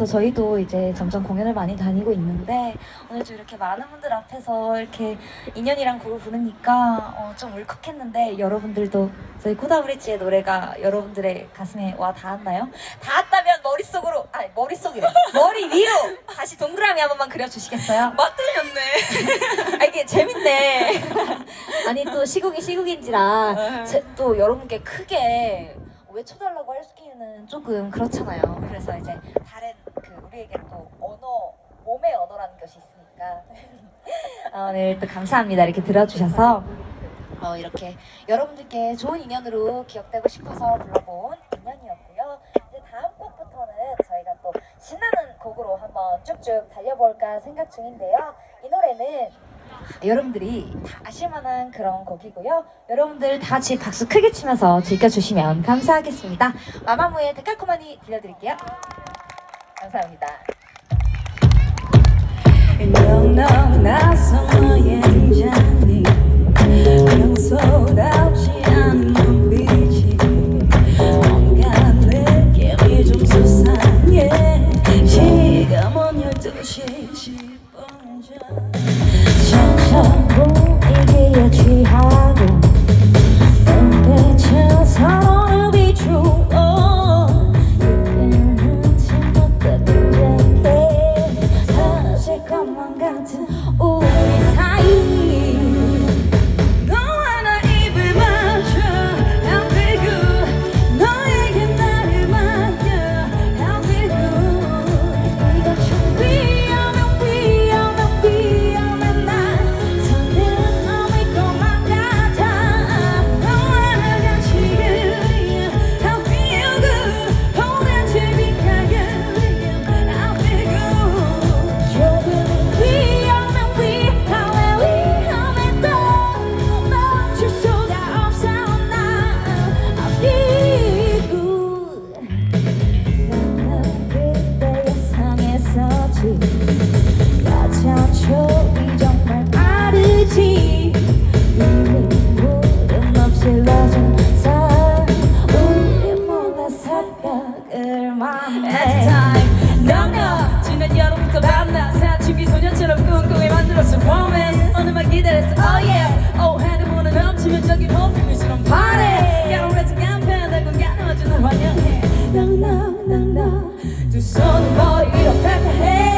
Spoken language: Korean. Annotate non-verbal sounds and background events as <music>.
그래서 저희도 이제 점점 공연을 많이 다니고 있는데 오늘 좀 이렇게 많은 분들 앞에서 이렇게 인연이란 곡을 부르니까 어, 좀 울컥했는데 여러분들도 저희 코다브리지의 노래가 여러분들의 가슴에 와 닿았나요? 닿았다면 머릿속으로 아니 머릿속이래 머리 위로 다시 동그라미 한 번만 그려주시겠어요? 맞들렸네. 아 이게 재밌네. 아니 또 시국이 시국인지라 제- 또 여러분께 크게 외쳐달라고 하기에는 조금 그렇잖아요. 그래서 이제 다른 그 우리에게 또 언어 몸의 언어라는 것이 있으니까 어, <laughs> 오늘 또 감사합니다. 이렇게 들어주셔서 어, 이렇게 여러분들께 좋은 인연으로 기억되고 싶어서 불러본 인연이었고요. 이제 다음 곡부터는 저희가 또 신나는 곡으로 한번 쭉쭉 달려볼까 생각 중인데요. 이 노래는 여러분들이 다 아실만한 그런 곡이고요. 여러분들 다 같이 박수 크게 치면서 즐겨주시면 감사하겠습니다. 마마무의 데칼코마니 들려드릴게요. 감사합니다. 넉넉 낯선 너의 등장이 평소답 같 la la la. Do something about it. You don't have to hate.